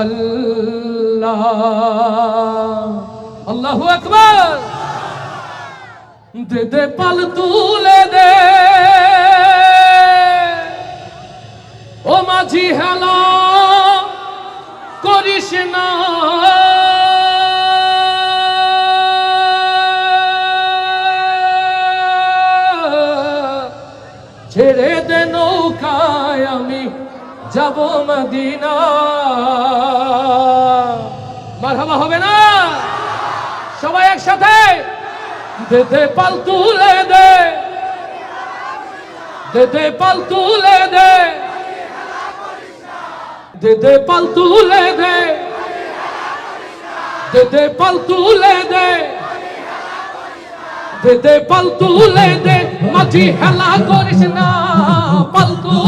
আল্লাহ। আকবার। দে পাল তুলে দে। ও মাঝি হেলা করিস না যাব মদিনা। মারহাবা হবে না? সবাই একসাথে? দে দে, পাল তুলে দে। দে পাল তুলে দে। দে পাল তুলে দে। দে পাল তুলে দে দে, পাল তুলে দে। মাঝি হেলা করিস না, পাল তুলে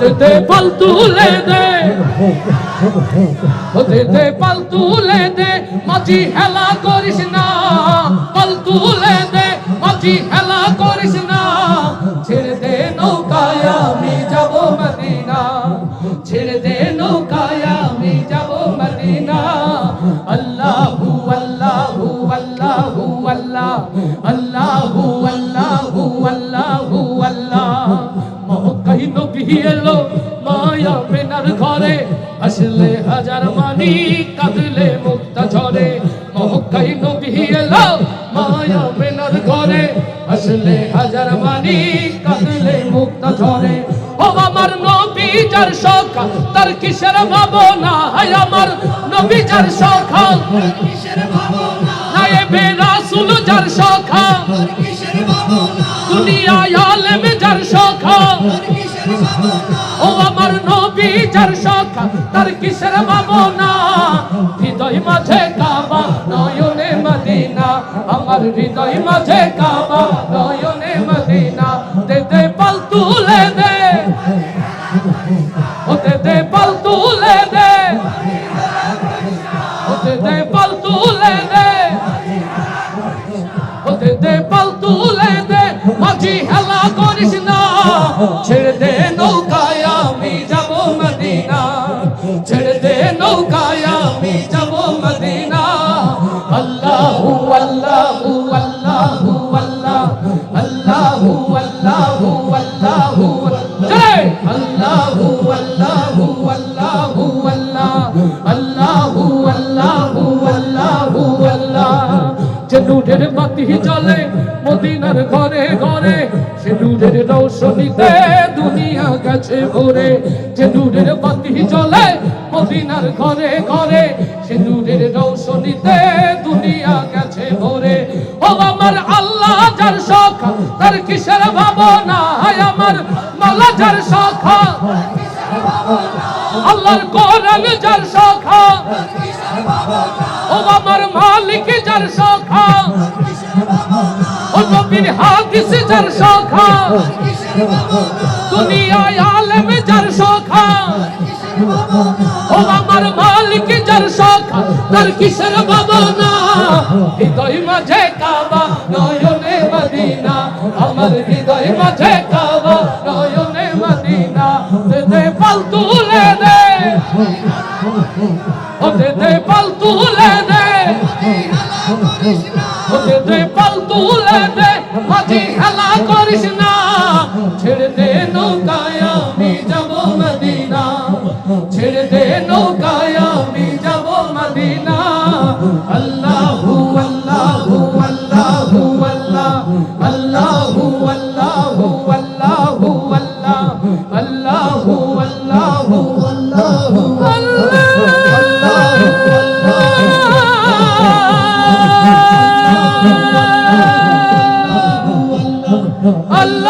দে দে পাল তুলে দে। ও দে দে পাল তুলে দে। মাঝি হেলা করিস না পাল তুলে দে। মাঝি হেলা করিস না, ছেড়ে দে নৌকায় আমি যাব মদিনা। ছেড়ে দে নৌকায় আমি যাব মদিনা। আল্লাহু আল্লাহু আল্লাহু, আল্লাহ। আল্লাহু আল্লাহু আল্লাহু, আল্লাহ। নবী এলো মায়া মেনার ঘরে। আসলে হাজার মানি কাঁদলে মুক্তা ঝরে। মহকাই নবী এলো মায়া মেনার ঘরে। আসলে হাজার মানি কাঁদলে মুক্তা ঝরে। ও আমার নবী যার সখা, তার কিসের ভাবনা? হায় আমার নবী যার সখা। নায়েবে ও আমার নবী, যার সখা তার কিসের ভাবনা? হৃদয় মাঝে কাবা, নয়নে মদিনা। আমার হৃদয় মাঝে কাবা, নয়নে নৌকায় আমি যাব মদিনা। আল্লাহু আল্লাহু আল্লাহু আল্লাহ। আল্লাহু আল্লাহু আল্লাহু জয়! আল্লাহু আল্লাহু আল্লাহু আল্লাহ। আল্লাহু আল্লাহু আল্লাহু আল্লাহ। যে নূরের বাতি জ্বলে মদিনার ঘরে ঘরে সে নূরের রৌশনীতে দুনিয়া গেছে ভরে। যে নূরের বাতি জ্বলে মদিনার ঘরে ঘরে সে নূরের রৌশনীতে দুনিয়া গেছে ভরে। ও আমার আল্লাহ যার সখা তার কিসের ভাবনা? হায় আমার মালা যার সখা আল্লাহর কোরআন যার সখা ও আমার মালিক যার সখা ও নবীর হাদিস যার সখা দুনিয়ায় আলেম যার সখা ও আমার মালিক, যার সখা তার কিসের ভাবনা? হৃদয় মাঝে কাবা, নয়নে মদিনা। আমার হৃদয় মাঝে কাবা, নয়নে মদিনা। দে পাল তুলে দে। ও দে পাল তুলে দে। ও দে পাল তুলে দে। মাঝি হেলা করিস না। ছেড়ে দে নৌকায়, আমি যাব মদিনা। আল্লাহু আল্লাহু আল্লাহু আল্লাহ। আল্লাহু আল্লাহু আল্লাহু আল্লাহ। আল্লাহু আল্লাহু আল্লাহু আল্লাহ